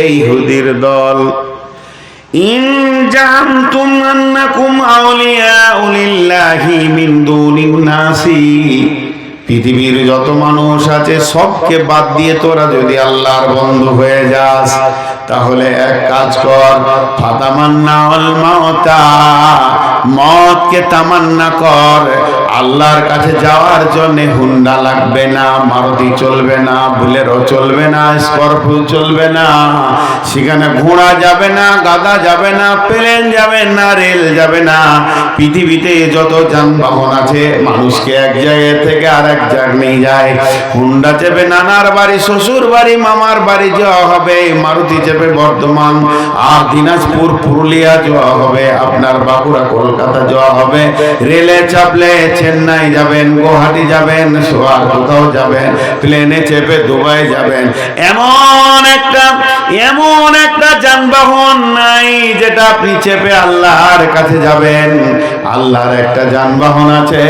এই দল, ইন জামতুম আন্নাকুম আউলিয়াউ লিল্লাহি দুনিন নাসি পৃথিবীর যত মানুষ আছে সবকে বাদ দিয়ে তোরা যদি আল্লাহর বন্ধু হয়ে যাস, তাহলে এক কাজ কর, ফাতামান্না অল মাওতা মতকে তামান্না কর আল্লাহর কাছে যাওয়ার জন্য হুন্ডা লাগবে না, মারুতি চলবে না, বুলেরো চলবে না, স্করপিও চলবে না। সেখানে ঘোড়া যাবে না গাদা যাবে না, প্লেন যাবে না, রেল যাবে না। পৃথিবীতে যত যানবাহন আছে, মানুষকে এক জায়গা থেকে আর এক জায়গায় যায়। হুন্ডা চেপে নানার বাড়ি, শ্বশুর বাড়ি, মামার বাড়ি যাওয়া হবে। মারুতি চেপে বর্ধমান, আর দিনাজপুর, পুরুলিয়া যাওয়া হবে। আপনার বাঁকুড়া, কলকাতা যাওয়া হবে। রেলে চাপলে চেন্নাই যাবেন, গুয়াহাটি যাবেন সোয়ার কোথাও যাবেন, প্লেনে চেপে দুবাই যাবেন। এমন একটা এমন একটা যানবাহন নাই, যেটা আপনি চেপে আল্লাহর কাছে যাবেন। আল্লাহর একটা যানবাহন আছে,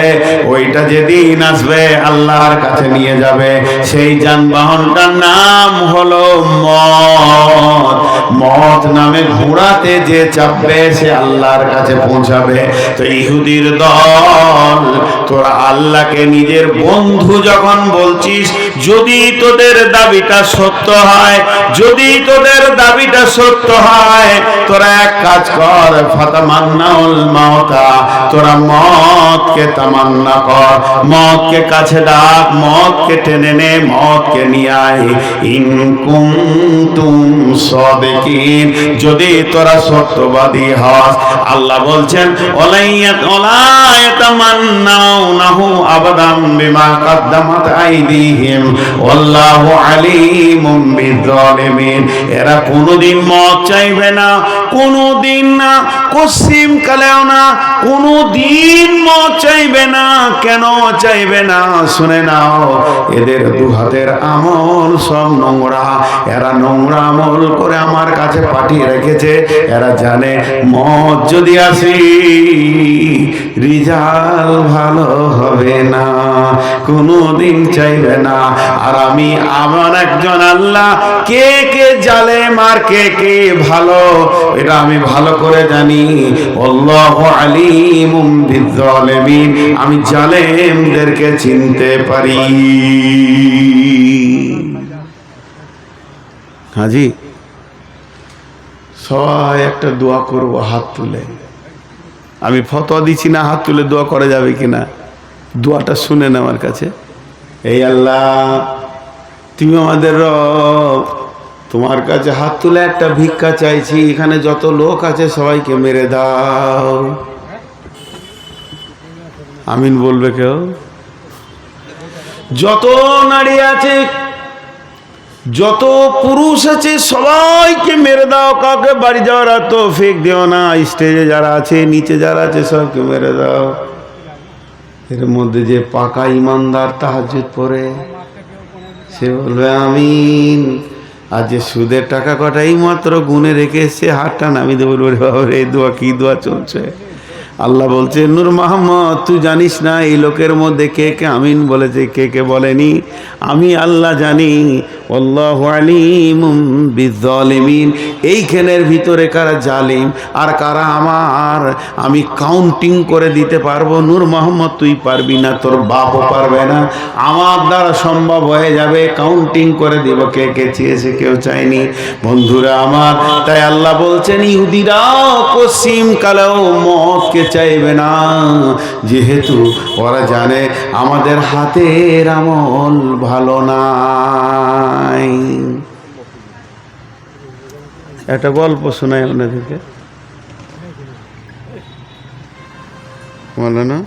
ওইটা যেদিন আসবে আল্লাহর কাছে নিয়ে যাবে। সেই যানবাহনটার নাম হলো মত মত নামে ঘোড়াতে যে চাপবে, সে আল্লাহর কাছে পৌঁছাবে। তো ইহুদির দল, তোরা আল্লাহকে নিজের বন্ধু যখন বলছিস, যদি তোদের দাবিটা সত্য হয়, যদি তোদের দাবিটা সত্য হয়, তোরা এক কাজ কর, ফাতামান্নাউল মাওতা তোরা মতকে তামান্না কর মতকে কাছে ডাক মতকে টেনে নে মতকে নিয়ে আয়। ইন কুনতুম সাদিকিন যদি তোরা সত্যবাদী হস, আল্লাহ বলছেন, ওলাইয়াত ওলায়াতামান্নাউনাহু আবাদাম বিমা কাদ্দামাত আইদিহিম। ওয়াল্লাহু আলিমুম বিযালিমিন এরা কোনোদিন মত চাইবে না, কোনোদিন না, কসিম কালেও না, কোনোদিন মত চাইবে না, কেন চাইবে না, শুনে নাও। এদের দু হাতের আমল সব নোংরা। এরা নোংরা আমল করে আমার কাছে পাঠিয়ে রেখেছে, এরা জানে মত যদি আসি রিজাল্ট ভালো হবে না, কোনোদিন চাইবে না। আর আমি আমার একজন আল্লাহ, কে কে জালেম আর কে কে ভালো, এটা আমি ভালো করে জানি। আল্লাহ আলিমুম বিজ্জালিমিন, আমি জালেমদেরকে চিনতে পারি। হাজি সবাই একটা দোয়া করব, হাত তুলে। আমি ফতোয়া দিচ্ছি না, হাত তুলে দোয়া করা যাবে কিনা? দোয়াটা শুনেন আমার কাছে। এই আল্লাহ, তুমি আমাদের রব, তোমার কাছে হাত তুলে একটা ভিক্ষা চাইছি, এখানে যত লোক আছে সবাইকে মেরে দাও। আমিন বলবে কেউ? যত নারী আছে যত পুরুষ আছে সবাইকে মেরে দাও কাউকে বাড়ি যাওয়ার আর তো ফেক দিও না। স্টেজে যারা আছে নিচে যারা আছে সবকে মেরে দাও। এর মধ্যে যে পাকা ইমানদার তাহাজুদ পড়ে সে বলবে আমিন। আর যে সুদের টাকা কটাই মাত্র গুনে রেখে এসছে হাতটা নামি দেবো বলবে বাবা রে, দোয়া কি দোয়া চলছে? আল্লাহ বলছে নূর মোহাম্মদ তুই জানিস না এই লোকের মধ্যে কে কে আমিন বলেছে কে কে বলেনি? আমি আল্লাহ জানি আল্লাহ আলিম এইখানের ভিতরে কারা জালিম আর কারা আমার? আমি কাউন্টিং করে দিতে পারব। নূর মোহাম্মদ, তুই পারবি না, তোর বাপও পারবে না। আমার দ্বারা সম্ভব হয়ে যাবে কাউন্টিং করে দিব। কে কে চেয়েছে কেউ চায়নি? বন্ধুরা আমার, তাই আল্লাহ বলছেন ইহুদিরাও পশ্চিম কালেও মতকে চাইবে না। যেহেতু ওরা জানে আমাদের হাতের আমল ভালো একটা গল্প শোনায় ওনাদেরকে বলে না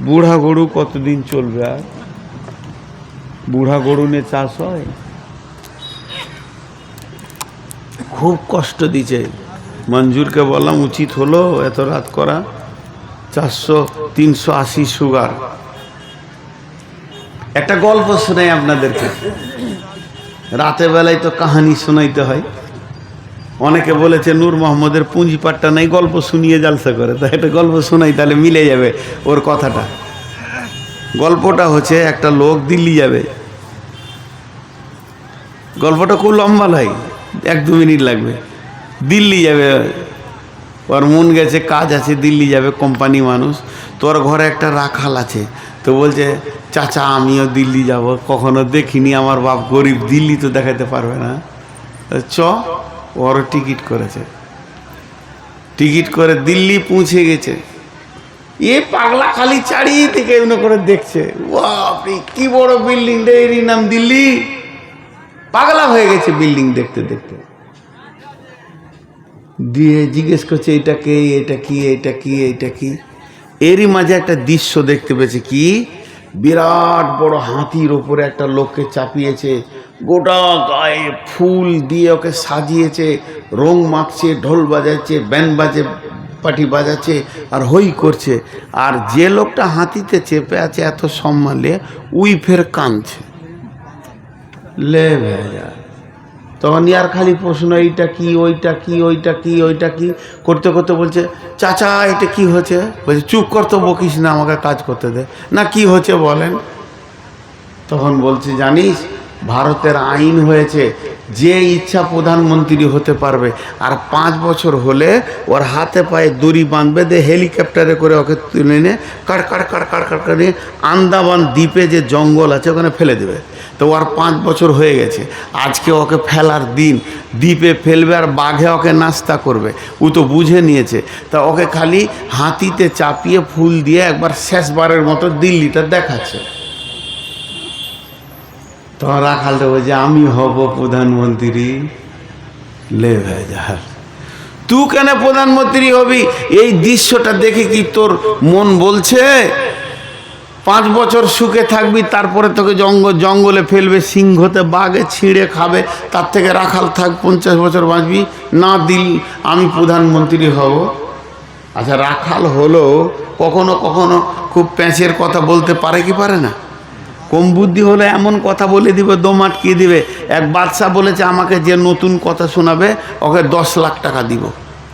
বুড়া গরু কতদিন চলবে আর? বুড়া গরু নিয়ে চাষ হয়? খুব কষ্ট দিছে। মঞ্জুরকে বললাম, উচিত হলো এত রাত করা। চারশো, তিনশো আশি সুগার একটা গল্প শোনাই আপনাদেরকে। রাতে বেলায় তো কাহানি শোনাইতে হয়। অনেকে বলেছে, নূর মোহাম্মদের পুঁজিপাটটা নেই, গল্প শুনিয়ে জালসা করে। তা একটা গল্প শোনাই, তাহলে মিলে যাবে ওর কথাটা। গল্পটা হচ্ছে, একটা লোক দিল্লি যাবে। গল্পটা খুব লম্বা নয়, এক দু মিনিট লাগবে। দিল্লি যাবে, ওর মন গেছে, কাজ আছে, দিল্লি যাবে, কোম্পানি মানুষ। তোর ঘরে একটা রাখাল আছে তো বলছে, চাচা, আমিও দিল্লি যাব। কখনো দেখিনি, আমার বাপ গরিব, দিল্লি তো দেখাতে পারবে না। চ, ওরও টিকিট করেছে। টিকিট করে দিল্লি পৌঁছে গেছে। এ পাগলা খালি চারিদিকে এমনি করে দেখছে। বাপরে, কি বড় বিল্ডিং রে, এরই নাম দিল্লি। পাগলা হয়ে গেছে বিল্ডিং দেখতে দেখতে। দিয়ে জিজ্ঞেস করছে, এটা কে? এটা কি? এটা কি? এটা কি? এরই মাঝে একটা দৃশ্য দেখতে পেয়েছে কি? বিরাট বড় হাতির ওপরে একটা লোককে চাপিয়েছে, গোটা গায়ে ফুল দিয়ে ওকে সাজিয়েছে, রং মাখছে, ঢোল বাজাচ্ছে, ব্যান্ড বাজে পাটি বাজাচ্ছে আর হই করছে। আর যে লোকটা হাতিতে চেপে আছে, এত সম্মানে উই ফের কাঁদছে। লে ভেজা। তখন ইয়ার খালি প্রশ্ন এইটা কি ওইটা কি ওইটা কি ওইটা কি করতে করতে বলছে চাচা এটা কি হচ্ছে বলছে চুপ করতে বকিস না আমাকে কাজ করতে দে না কি হচ্ছে বলেন তখন বলছে জানিস ভারতের আইন হয়েছে যে ইচ্ছা প্রধানমন্ত্রী হতে পারবে আর পাঁচ বছর হলে ওর হাতে পায়ে দড়ি বাঁধবে দিয়ে হেলিকপ্টারে করে ওকে তুলে নিয়ে কাড় কাড় কাড় কাড় কাড় নিয়ে আন্দামান দ্বীপে যে জঙ্গল আছে ওখানে ফেলে দেবে তো ওর পাঁচ বছর হয়ে গেছে। আজকে ওকে ফেলার দিন, দ্বীপে ফেলবে আর বাঘে ওকে নাস্তা করবে। ও তো বুঝে নিয়েছে। তা ওকে খালি হাতিতে চাপিয়ে ফুল দিয়ে একবার শেষবারের মতো দিল্লিটা দেখাচ্ছে। তখন রাখালটা বলছে, আমি হব প্রধানমন্ত্রী লে ভেজাল। তুই কেন প্রধানমন্ত্রী হবি? এই দৃশ্যটা দেখে কি তোর মন বলছে? পাঁচ বছর সুখে থাকবি, তারপরে তোকে জঙ্গল জঙ্গলে ফেলবে, সিংহতে বাঘে ছিঁড়ে খাবে, তার থেকে রাখাল থাক, পঞ্চাশ বছর বাঁচবি। না দিল, আমি প্রধানমন্ত্রী হব। আচ্ছা রাখাল হলো, কখনো কখনো খুব প্যাঁচের কথা বলতে পারে কি পারে না? কম বুদ্ধি হলে এমন কথা বলে দিবে, দম আটকিয়ে দিবে। এক বাদশাহ বলেছে, আমাকে যে নতুন কথা শোনাবে, ওকে দশ লাখ টাকা দিব।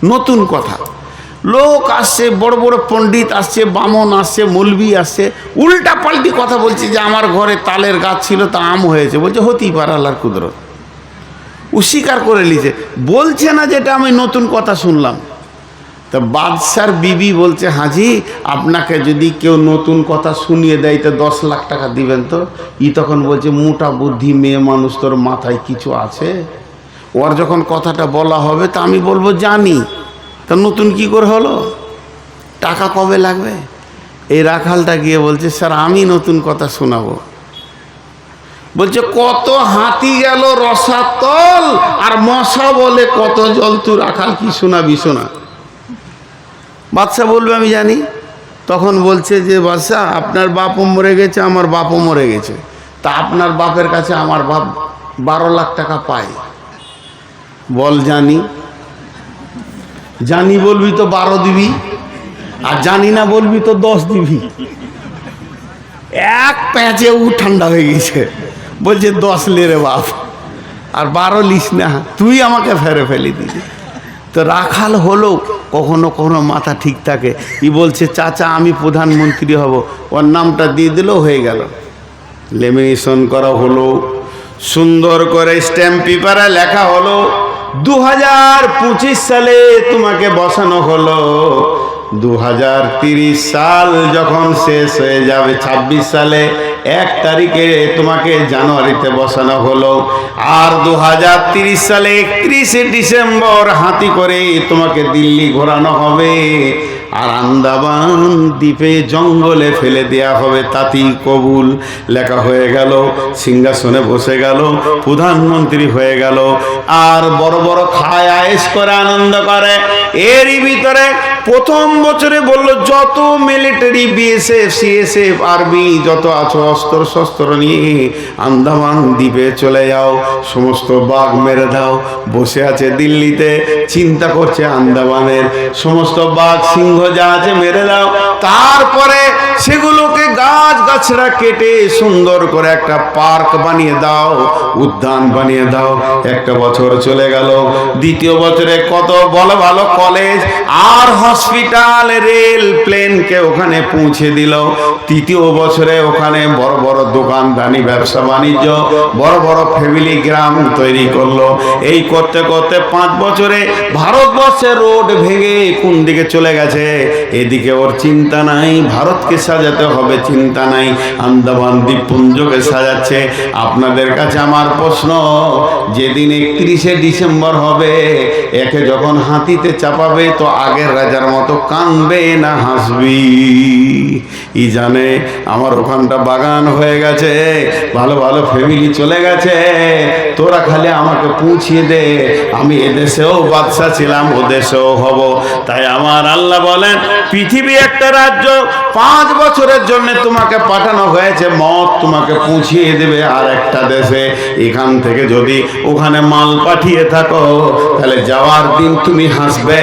নতুন কথা। লোক আসছে, বড় বড় পণ্ডিত আসছে, বামন আসছে, মলবি আসছে, উল্টা পাল্টি কথা বলছে যে আমার ঘরে তালের গাছ ছিল, তা আম হয়েছে। বলছে, হতেই পারে আল্লাহর কুদরত। ও স্বীকার করে নিছে বলছে না যেটা আমি নতুন কথা শুনলাম। তা বাদশার বিবি বলছে, হাজি, আপনাকে যদি কেউ নতুন কথা শুনিয়ে দেয়, তো দশ লাখ টাকা দিবেন তো? ই তখন বলছে, মোটা বুদ্ধি মেয়ে মানুষ তোর মাথায় কিছু আছে? ওর যখন কথাটা বলা হবে, তা আমি বলব, জানি। তা নতুন কি করে হলো? টাকা কবে লাগবে? এই রাখালটা গিয়ে বলছে, স্যার, আমি নতুন কথা শোনাবো। বলছে, কত হাতি গেল রসাতল আর মশা বলে কত জল, তুই রাখাল কি শোনাবি, শোনা। বাদশাহ বলবে, আমি জানি। তখন বলছে যে, বাদশাহ, আপনার বাপও মরে গেছে, আমার বাপও মরে গেছে। তা আপনার বাপের কাছে আমার বাপ বারো লাখ টাকা পায়। বল জানি। জানি বলবি তো বারো দিবি, আর জানি না বলবি তো দশ দিবি। এক প্যাঁচে উ ঠান্ডা হয়ে গেছে। বলছে, দশ লে রে বাপ, আর বারো লিস না, তুই আমাকে ফেরে ফেলে দিলি তো রাখাল হলো, কখনো কখনো মাথা ঠিক থাকে। ই বলছে, চাচা, আমি প্রধানমন্ত্রী হব। ওর নামটা দিয়ে দিলেও হয়ে গেল। লেমিনেশন করা হলো, সুন্দর করে স্ট্যাম্প পেপারে লেখা হলো। দু হাজার পঁচিশ সালে তোমাকে বসানো হলো। দু সাল যখন শেষ হয়ে যাবে, ছাব্বিশ সালে এক তারিখে তোমাকে জানুয়ারিতে বসানো হলো। আর দু সালে একত্রিশে ডিসেম্বর হাতি করে তোমাকে দিল্লি ঘোরানো হবে। আর আন্দামান দ্বীপে জঙ্গলে ফেলে দেয়া হবে তাতি কবুল। লেখা হয়ে গেল, সিংহাসনে বসে গেল, প্রধানমন্ত্রী হয়ে গেল। আর বড় বড় খায় আয়েস করে আনন্দ করে। এরই ভিতরে প্রথম বছরে বলল, যত মিলিটারি, বিএসএফ, সিএসএফ, আর্মি, যত আছো অস্ত্র শস্ত্র নিয়ে আন্দামান দ্বীপে চলে যাও। সমস্ত বাঘ মেরে দাও। বসে আছে দিল্লিতে, চিন্তা করছে আন্দামানের সমস্ত বাঘ সিংহ যা আছে মেরে দাও। তারপরে সেগুলোকে গাছ গাছড়া কেটে সুন্দর করে একটা পার্ক বানিয়ে দাও, উদ্যান বানিয়ে দাও। একটা বছর চলে গেল। দ্বিতীয় বছরে কত ভালো ভালো কলেজ আর হসপিটাল রেল প্লেনকে ওখানে পৌঁছে দিল। তৃতীয় বছরে ওখানে বড় বড় দোকান, দানি ব্যবসা, বাণিজ্য, বড় বড় ফ্যামিলি গ্রাম তৈরি করল। এই করতে করতে পাঁচ বছরে ভারতবর্ষে রোড ভেঙে কোন দিকে চলে গেছে? এদিকে ওর চিন্তা নাই, ভারতকে সাজাতে হবে চিন্তা নাই, আন্দামান দ্বীপপুঞ্জকে সাজাচ্ছে। আপনাদের কাছে আমার প্রশ্ন, যেদিন একত্রিশে ডিসেম্বর হবে, একে যখন হাতিতে চাপাবে, তো আগের রাজার মতো কানবে না হাসবি। ই জানে, আমার ওখানটা বাগান হয়ে গেছে, ভালো ভালো ফ্যামিলি চলে গেছে তোরা খালি আমাকে পৌঁছিয়ে দে। আমি এদেশেও বাদশা ছিলাম ও দেশেও হব। তাই আমার আল্লাহ বলেন, পৃথিবী একটা রাজ্য, পাঁচ বছরের জন্য তোমাকে পাঠানো হয়েছে মত তোমাকে পৌঁছিয়ে দেবে আর একটা দেশে। এখান থেকে যদি ওখানে মাল পাঠিয়ে থাকো, তাহলে যাওয়ার দিন তুমি হাসবে।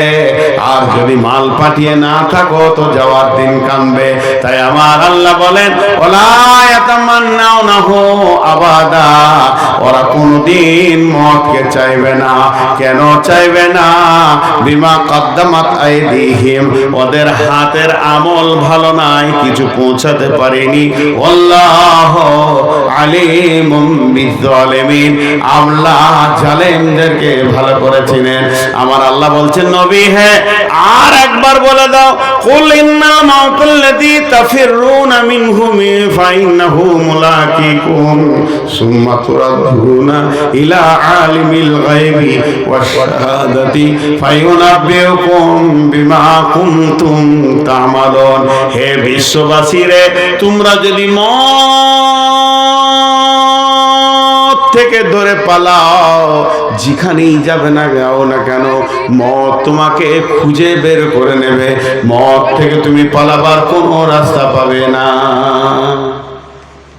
আর যদি মাল পাঠিয়ে না থাকো, তো যাওয়ার দিন কানবে। তাই আমার আল্লাহ বলেন, ওলা আবাদা। ওরা কোনদিন মতকে চাইবে না। কেন চাইবে না? বিমা কদ্দামাত আইদিহিম। ওদের হাতের আমল ভালো নাই, কিছু পৌঁছাতে পারেনি। আল্লাহ আলিমুম বিজ্জালিমিন। আল্লাহ জালেমদেরকে ভালো করে চিনেন। আমার আল্লাহ বলছেন, নবী হ্যাঁ আর একবার বলে দাও, কুল ইন্নাল মাউতাল্লাযী তাফিরুনা মিনহু ফাইন্নাহু মুলাকিকুম সুম্মা তুরাদুনা ওয়াশ শাহাদাতি ফায়ুনাব্বিউকুম বিমা কুনতুম তা'মালুন। হে বিশ্ববাসীরে, তোমরা যদি থেকে ধরে পালাও, যেখানেই যাবে না যাও না কেন মত তোমাকে খুঁজে বের করে নেবে। মত থেকে তুমি পালাবার কোনো রাস্তা পাবে না।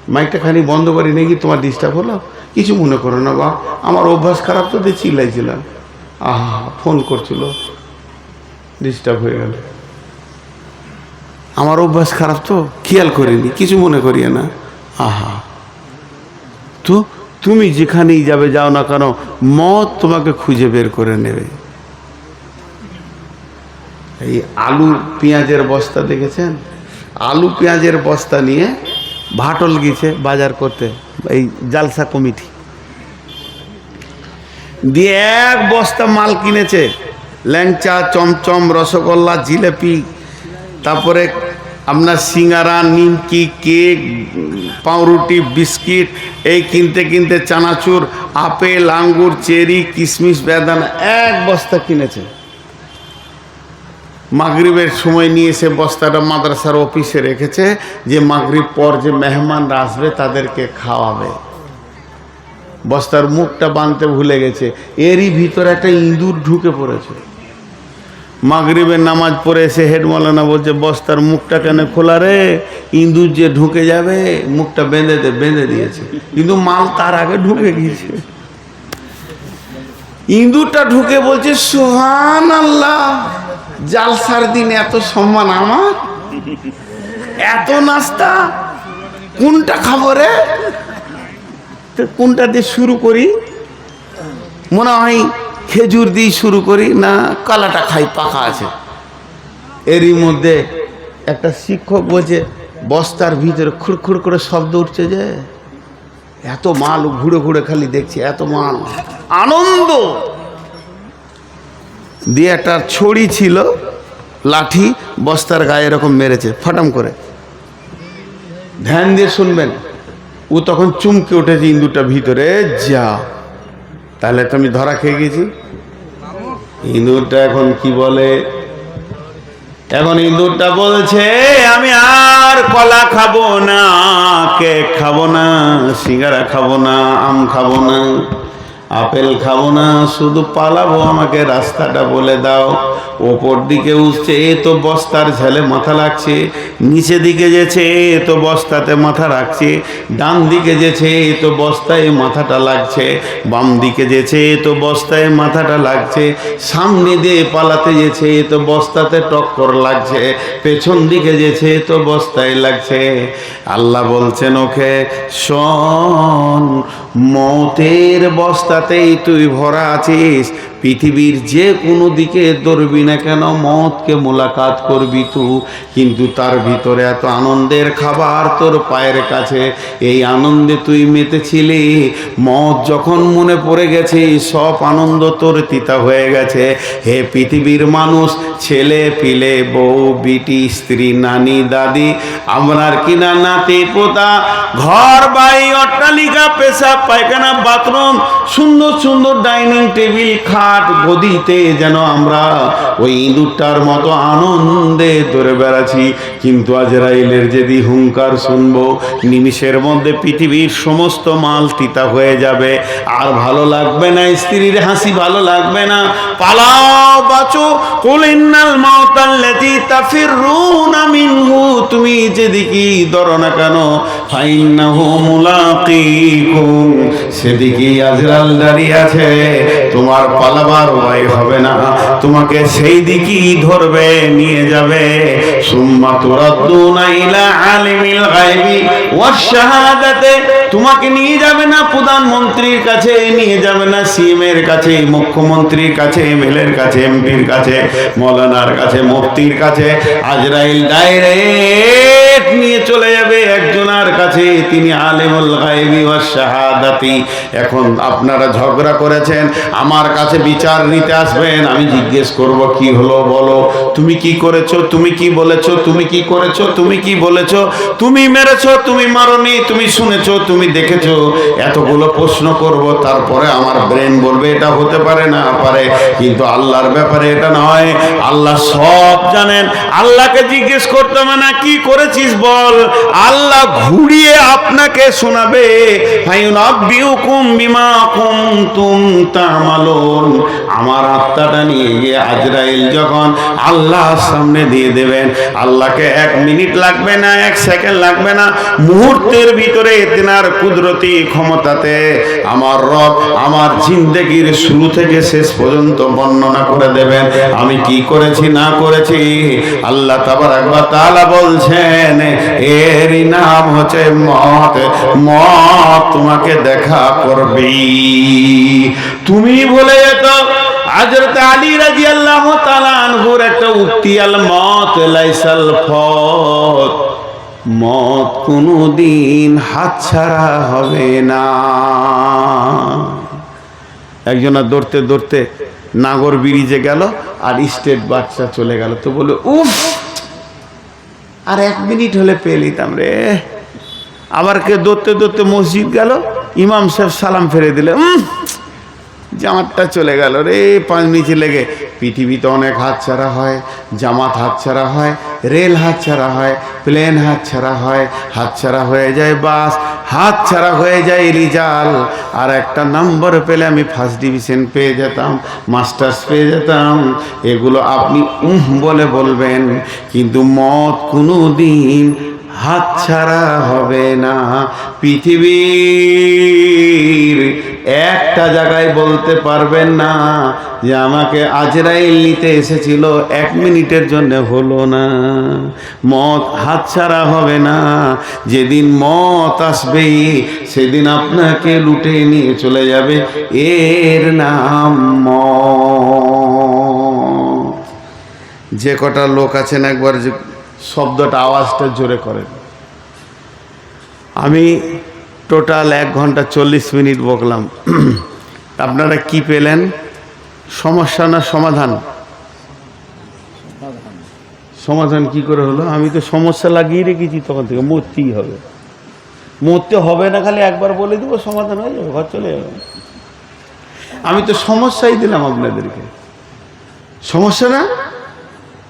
মাইকটা খানি বন্ধ করি নাকি তোমার ডিস্টার্ব হলো? কিছু মনে করো না বা আমার অভ্যাস খারাপ তো দিয়ে চিল্লাইছিলাম। আহা ফোন করছিল। ডিস্টার্ব হয়ে গেল। আমার অভ্যাস খারাপ তো, খেয়াল করিনি, কিছু মনে করিয়ে না। আহা। তো তুমি যেখানেই যাবে যাও না কেন মত তোমাকে খুঁজে বের করে নেবে। এই আলু, পেঁয়াজের বস্তা দেখেছেন? আলু, পেঁয়াজের বস্তা নিয়ে ভাটল গিয়েছে বাজার করতে, এই জালসা কমিটি। দিয়ে এক বস্তা মাল কিনেছে, ল্যাংচা, চমচম, রসগোল্লা, জিলেপি, তারপরে আপনার সিঙ্গারা, নিমকি, কেক, পাউরুটি, বিস্কিট, এই কিনতে কিনতে চানাচুর, আপেল, আঙ্গুর, চেরি কিশমিশ বেদানা, এক বস্তা কিনেছে। মাগরিবের সময় নিয়ে সে বস্তাটা মাদ্রাসার অফিসে রেখেছে, যে মাগরিব পর যে মেহমানরা আসবে তাদেরকে খাওয়াবে। বস্তার মুখটা বাঁধতে ভুলে গেছে। এরই ভিতরে একটা ইঁদুর ঢুকে পড়েছে। মাগরিবের নামাজ পড়ে এসে হেড মৌলানা বলছে, বস্তার মুখটা কেন খোলা রে? ইঁদুর যে ঢুকে যাবে, মুখটা বেঁধে দে, বেঁধে দিয়েছে। কিন্তু মাল তার আগে ঢুকে গিয়েছে। ইঁদুরটা ঢুকে বলছে সোহান আল্লাহ জালসার দিন এত সম্মান আমার? এত নাস্তা? কোনটা খাব রে? তো কোনটা দিয়ে শুরু করি? মনে হয় খেজুর দিয়ে শুরু করি না কালাটা খাই পাকা আছে? এরই মধ্যে একটা শিক্ষক বলছে, বস্তার ভিতরে খুড়খুড় করে শব্দ উঠছে যে, এত মাল ঘুরে ঘুরে খালি দেখছি, এত মাল। আনন্দ! দিয়ে একটা ছড়ি ছিল, লাঠি বস্তার গায়ে এরকম মেরেছে, ফটাম করে। ধ্যান দিয়ে শুনবেন, ও তখন চুমকে উঠেছে ইন্দুরটা ভিতরে, যা। তাহলে তো আমি ধরা খেয়ে গেছি। ইঁদুরটা এখন কি বলে? এখন ইঁদুরটা বলছে, আমি আর কলা খাব না, কেক খাব না, সিঙ্গারা খাব না, আম খাব না। আপেল খাব না, শুধু পালাবো, আমাকে রাস্তাটা বলে দাও। ওপর দিকে উঠছে, এ তো বস্তার ঝেলে মাথা লাগছে। নিচে দিকে যেছে, এ তো বস্তাতে মাথা রাখছে। ডান দিকে যেছে, এ তো বস্তায় মাথাটা লাগছে। বাম দিকে যেছে, এ তো বস্তায় মাথাটা লাগছে। সামনে দিয়ে পালাতে যেছে, এ তো বস্তাতে টক্কর লাগছে। পেছন দিকে যেছে, এ তো বস্তায় লাগছে। আল্লাহ বলছেন, ওকে শোন, মতের বস্তাতেই তুই ভরা আছিস। পৃথিবীর যে কোনো দিকে দৌড়বি না কেন মতকে মোলাকাত করবি তু। কিন্তু তার ভিতরে এত আনন্দের খাবার তোর পায়ের কাছে। এই আনন্দে তুই মেতেছিলি মত যখন মনে পড়ে গেছে, সব আনন্দ তোর তিতা হয়ে গেছে। হে পৃথিবীর মানুষ, ছেলে পিলে, বউ, বিটি, স্ত্রী, নানি, দাদি, আমরার কিনা নাতি, পোতা, ঘর, বাড়ি, অট্টালিকা পেশা পায়খানা, বাথরুম, সুন্দর সুন্দর ডাইনিং টেবিল খাট গদিতে যেন আমরা ওই ইঁদুরটার মতো আনন্দে ধরে বেড়াচ্ছি। কিন্তু আজরাইলের যদি হুঙ্কার শুনব, নিমিষের মধ্যে পৃথিবীর সমস্ত মাল তিতা হয়ে যাবে। আর ভালো লাগবে না, স্ত্রীর হাসি ভালো লাগবে না। পালাও, বাঁচো। কুলিন্নাল মাউতাল্লাতি তাফিরুনা মিনহু। তুমি যেদিকেই ধরো না কেন, ফাইন্নাহু মুলাকিকুম সেদিকেই আজরাল দাঁড়িয়ে আছে। তোমার পালাবার উপায় হবে না। তোমাকে সেই দিকেই ধরবে, নিয়ে যাবে। সুম্মা তুরাদ্দুনা ইলা আলিমিল গায়বি ওয়াশ শাহাদাতে, তোমাকে নিয়ে যাবে না প্রধানমন্ত্রীর কাছে, নিয়ে যাবে না সিএমের কাছে, মুখ্যমন্ত্রীর কাছে এমএলএর কাছে, এমপির কাছে, মৌলানার কাছে, মুফতির কাছে। আজরাইল ডাইরেক্ট নিয়ে চলে যাবে একজনের কাছে, তিনি আলিমুল গায়বি ওয়াশ শাহাদাতি। এখন আপনারা ঝগড়া করেছেন, আমার কাছে বিচার নিতে আসবেন, আমি জিজ্ঞেস করব কি হলো বলো? তুমি কি করেছ? তুমি কি বলেছ? তুমি কি করেছ? তুমি কি বলেছ? তুমি মেরেছো, তুমি মারোনি, তুমি শুনেছো, তুমি দেখেছ। এতগুলো প্রশ্ন করব, তারপরে আমার ব্রেন বলবে, এটা হতে পারে না পারে। কিন্তু আল্লাহর ব্যাপারে এটা নয়। আল্লাহ সব জানেন। আল্লাহকে জিজ্ঞেস করতে হবে না, কি করেছিস বল? আল্লাহ ঘুরিয়ে আপনাকে শোনাবে। আমার আত্মাটা নিয়ে গিয়ে আজরাইল যখন আল্লাহর সামনে দিয়ে দেবেন, আল্লাহকে এক মিনিট লাগবে না, এক সেকেন্ড লাগবে না, মুহূর্তের ভিতরে তেনার কুদরতি ক্ষমতাতে আমার রব আমার জিন্দেগির শুরু থেকে শেষ পর্যন্ত বর্ণনা করে দেবেন। আমি কি করেছি, না করেছি? আল্লাহ তাবার একবার তালা বলছেন, এরই নাম হচ্ছে মত মত তোমাকে দেখা করবি তুমি বলে যেত হযরত আলী রাদিয়াল্লাহু তাআলা আনহুর একটা উক্তি আল মত, লাইসাল ফত। মত কোনোদিন হাতছাড়া হবে না। একজন দৌড়তে দৌড়তে নাগর ব্রিজে গেল আর স্টেট বাচ্চা চলে গেল। তো বলে উফ, আর এক মিনিট হলে পেয়ে নিতাম রে। আবার কে দৌড়তে দৌড়তে মসজিদ গেল, ইমাম সাহেব সালাম ফেরে দিলে, উম জামাতটা চলে গেল রে, পাঁচ নিচে লেগে। পৃথিবীতে অনেক হাতছাড়া হয়, জামাত হাতছাড়া হয়, রেল হাতছাড়া হয়, প্লেন হাতছাড়া হয়, হাতছাড়া হয়ে যায় বাস, হাতছাড়া হয়ে যায় রিজাল। আর একটা নম্বর পেলে আমি ফার্স্ট ডিভিশন পেয়ে যেতাম মাস্টার্স পেয়ে যেতাম। এগুলো আপনি উহ বলে বলবেন, কিন্তু মত কোনো দিন হাতছাড়া হবে না। পৃথিবীর একটা জায়গায় বলতে পারবেন না যে আমাকে আজরাইল নিতে এসেছিল, এক মিনিটের জন্য হলো না। মত হাত ছাড়া হবে না। যেদিন মত আসবে, সেদিন আপনাকে লুটে নিয়ে চলে যাবে। এর নাম মত যে কটা লোক আছেন একবার শব্দটা, আওয়াজটা জোরে করেন। আমি টোটাল এক ঘণ্টা চল্লিশ মিনিট বকলাম। আপনারা কি পেলেন? সমস্যা না সমাধান? সমাধান কি করে হলো? আমি তো সমস্যা লাগিয়ে রেখেছি তখন থেকে, মরতেই হবে। মরতে হবে না, খালি একবার বলে দেবো, সমাধান হয়ে যাবে, ঘর চলে যাবে। আমি তো সমস্যাই দিলাম আপনাদেরকে। সমস্যা না?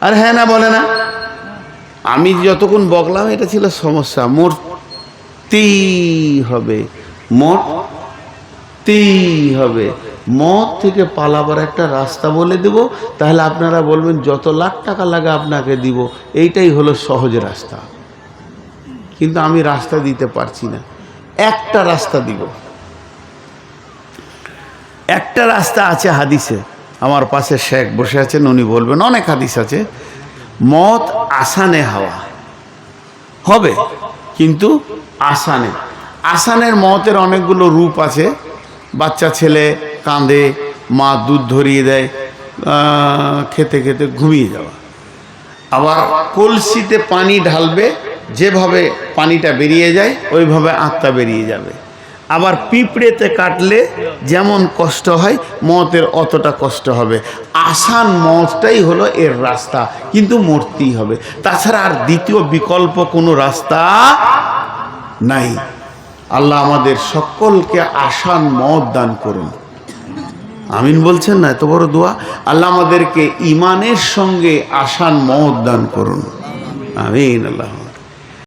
আর হ্যাঁ না, বলে না? আমি যতক্ষণ বকলাম, এটা ছিল সমস্যা। মরতেই হবে। মোট মরতেই হবে। মদ থেকে পালাবার একটা রাস্তা বলে দেব। তাহলে আপনারা বলবেন, যত লাখ টাকা লাগে আপনাকে দিব, এইটাই হলো সহজ রাস্তা। কিন্তু আমি রাস্তা দিতে পারছি না। একটা রাস্তা দিব। একটা রাস্তা আছে হাদিসে। আমার পাশে শেখ বসে আছেন, উনি বলবেন, অনেক হাদিস আছে। মত আসানে হাওয়া। হবে। কিন্তু আসানে। আসানের মতের অনেকগুলো রূপ আছে। বাচ্চা ছেলে কাঁদে মা দুধ ধরিয়ে দেয় খেতে খেতে ঘুমিয়ে যাওয়া। আবার কলসিতে পানি ঢালবে যেভাবে পানিটা বেরিয়ে যায় ওইভাবে আত্মা বেরিয়ে যাবে। আবার পিঁপড়েতে কাটলে যেমন কষ্ট হয়, মতের অতটা কষ্ট হবে। আসান মতটাই হলো এর রাস্তা, কিন্তু মরতেই হবে। তাছাড়া আর দ্বিতীয় বিকল্প কোনো রাস্তা নাই। আল্লাহ আমাদের সকলকে আসান মত দান করুন। আমিন বলছেন না, এত বড় দোয়া? আল্লাহ আমাদেরকে ইমানের সঙ্গে আসান মত দান করুন। আমিন, আল্লাহ।